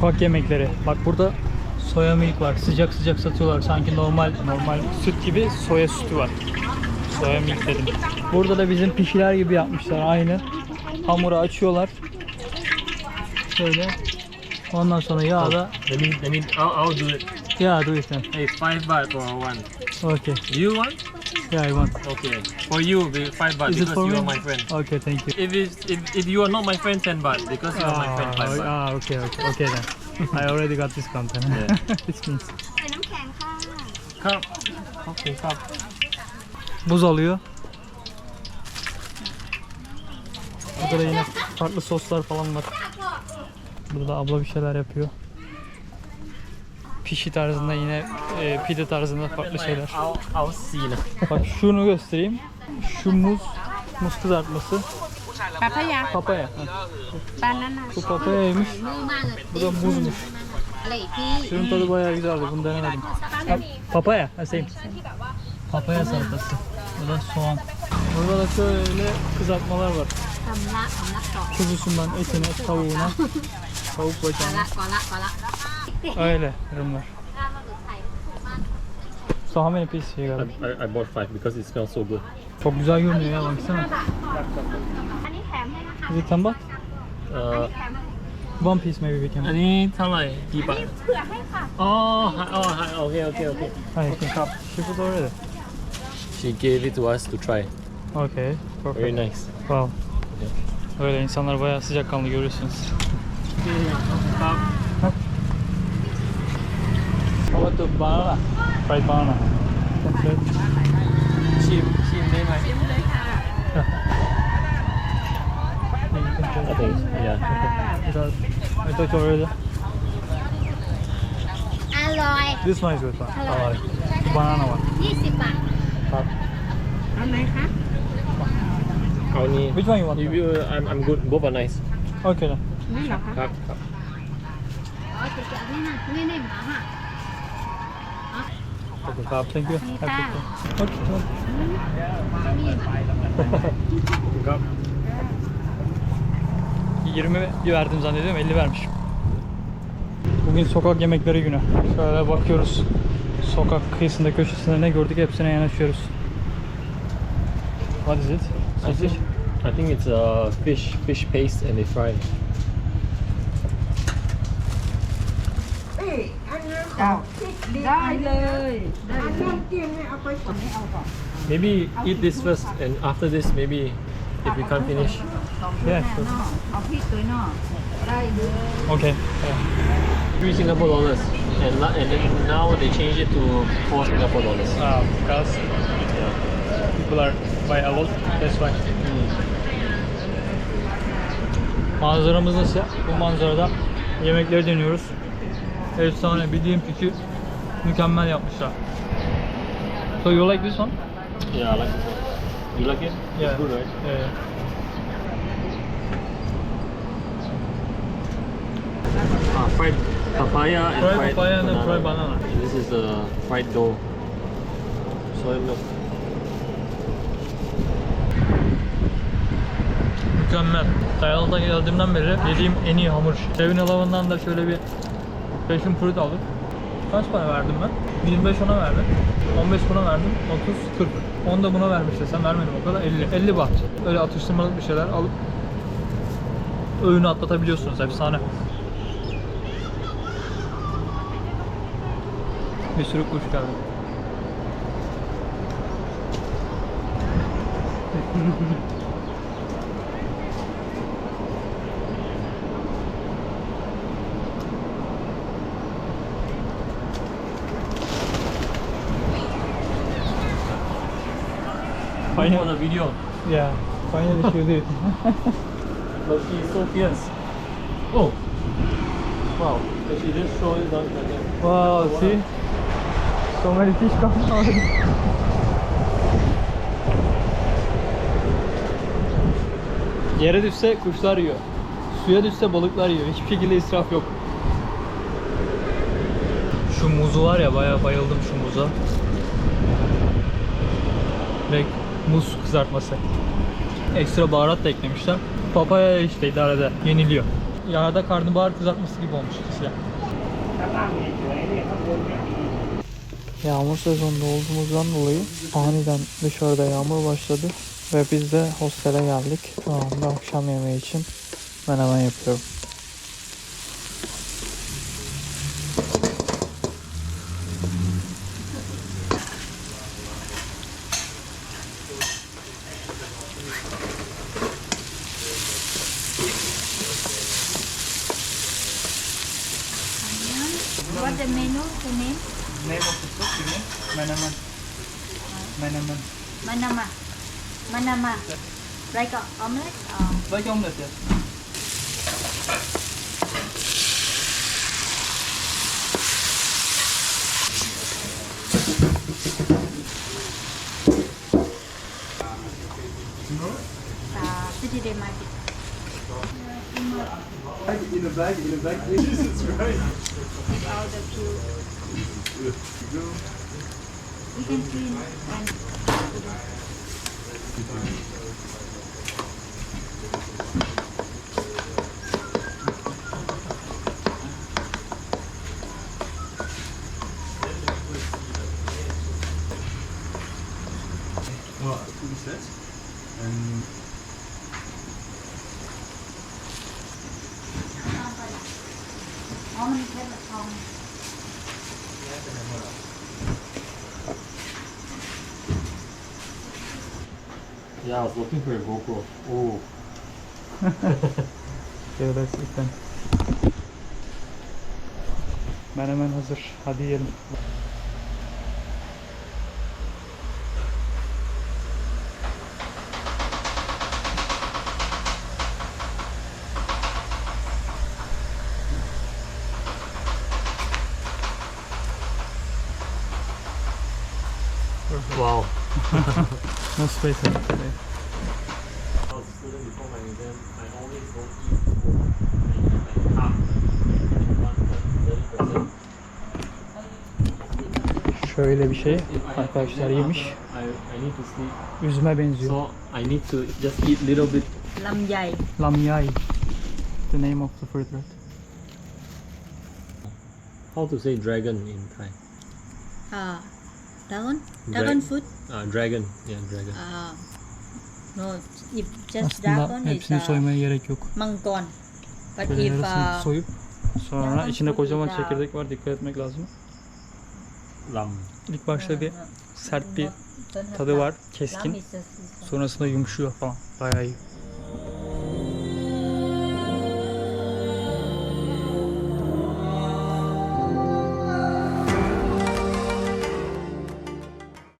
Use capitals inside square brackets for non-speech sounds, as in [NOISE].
Sokak yemekleri. Bak burada soya milk var. Sıcak sıcak satıyorlar. Sanki normal normal süt gibi soya sütü var. Soya milk dedim. Burada da bizim pişiler gibi yapmışlar aynı. Hamuru açıyorlar. Şöyle. Ondan sonra yağda Let me, I'll, I'll do it. yağ do it then. Hey, five baht for one. Okay. You want? Yeah, I want. Okay. For you, will be five baht Is it because for you me? are my friend. Okay, thank you. If, it's, if, if you are not my friend, ten baht because you are my friend, five Ah, baht. ah, okay, okay, okay then. [LAUGHS] I already got discount then. Yeah. [LAUGHS] This means. ใส่น้ำแข็งค่ะ Cup. Okay, cup. Buz alıyor. Burada da yine farklı soslar falan var. Burada abla bir şeyler yapıyor. Pişi tarzında yine e, pide tarzında farklı şeyler. I'll, I'll see lah. Bak şunu göstereyim. Şu muz, muz kızartması. ปลาพยา Papaya. Ha, ปลานั้นน่ะ Bu papayaymış. มือมากเลย Bu da muzmuş. อะไรอีกพี่ Şunun tadı bayağı güzeldi. Bunu denemedim. Ha, papaya. Ha, same. Papaya salatası. Bu da soğan. Burada da şöyle kızartmalar var. ทำละทำละก่อน Kuzusundan etine, tavuğuna, tavuk ก่อน bacağına. ละก่อนละก่อนละ Öyle ürünler. ถ้ามาถึงไทย So how many pieces you got? I, I bought five because it smells so good. Çok güzel görünüyor ya baksana. อันนี้แถมให้นะคะ Is it ten baht? เอ่อ แถมให้ One piece maybe we อัน can. นี้เท่าไหร่กี่บาท เผื่อให้ค่ะ อ๋ออ๋อโอเคโอเคโอเค Ha, you can ship it already. She gave it to us to try. Okay, Very perfect. nice. Wow. Öyle insanlar bayağı sıcakkanlı görüyorsunuz. How about the banana? Fried banana. Okay. ชิมชิมได้ไหม You can try. I think yeah Is that- I thought you already. อร่อย This one is good one. I like. Banana one. 20 บาท ครับ เอาไหมคะ เอานี้ Which one you want? If you I'm I'm good both are nice Okay then. นี่เหรอคะ ครับครับ อ๋อจะจะนี่นะนี่นี่หมาค่ะ Okay, Bob, thank you. Thank Have a you. good day. Okay. นี่ ครับ 20 verdim zannediyorum 50 vermiş. Bugün sokak yemekleri günü. Şöyle bakıyoruz. Sokak kıyısında köşesinde ne gördük hepsine yanaşıyoruz. What is it? I Sausage? think I think it's a fish fish paste and they fry ได้เลยได้เลย maybe eat this first and after this maybe if we can't finish Yeah, sure. เอาพริกตัวเนอกได้เลย Okay. three Singapore dollars and la- and then now they change it to four Singapore dollars Uh, because people are buy a lot. That's why. Manzaramız nasıl? Bu manzarada yemekleri deniyoruz. Efsane bir dilim piki mükemmel yapmışlar. So you like this one? yeah I like it you like it Yeah. it's good right Yeah. Ah, fried papaya and Fried fried, papaya and banana. fried banana. And this is the fried dough. Soy milk. Mükemmel. Tayland'a geldiğimden beri yediğim en iyi hamur. Seven Eleven'dan da şöyle bir passion fruit aldık. Kaç para verdim ben? 25 ona verdim. 15 buna verdim. 30, 40. 10 da buna vermiş desem vermedim o kadar. 50. 50 baht. Öyle atıştırmalık bir şeyler alıp öğünü atlatabiliyorsunuz. Efsane. Bir sürü kuş geldi. [LAUGHS] For the video. yeah, finally she did. But she's so fierce. Oh. Wow. And she just show it down like that. Wow, see? So many fish come out. Yere düşse kuşlar yiyor. Suya düşse balıklar yiyor. Hiçbir şekilde israf yok. Şu muzu var ya bayağı bayıldım şu muza. Ve muz kızartması. Ekstra baharat da eklemişler. Papaya işte idarede yeniliyor. yağda karnabahar kızartması gibi olmuş ikisi. Yağmur sezonunda olduğumuzdan dolayı aniden dışarıda yağmur başladı ve biz de hostele geldik. Şu anda akşam yemeği için menemen yapıyorum. What the menu, the name? Name of the soup, you know? Menemen. Menemen. Manama. Manama. Like a omelette or Like omelette, yes. uh, city day market. In the back, in the back, Jesus Christ. Take out the peel. You can clean and Well, two sets. And Yeah, I was looking for [LAUGHS] a GoPro. Oh, Yeah, that's it then. Menemen hazır. Hadi yiyelim. Half, one thirty percent. Şöyle bir şey arkadaşlar yemiş. I, I need to sleep. Üzüme benziyor. So I need to just eat little bit. Lam yai. Lamyai. The name of the fruit right? How to say dragon in Thai? Uh, dragon? Dra- Dragon fruit? Uh, dragon. Yeah, dragon. Uh, no, if just Aslında dragon is hepsini uh, soymaya gerek yok. mangkon. But Böyle if yarısını uh, soyup sonra dragon içinde fruit kocaman is, uh, çekirdek var dikkat etmek lazım. Lam. İlk başta bir sert bir tadı var keskin. Sonrasında yumuşuyor falan. Bayağı iyi.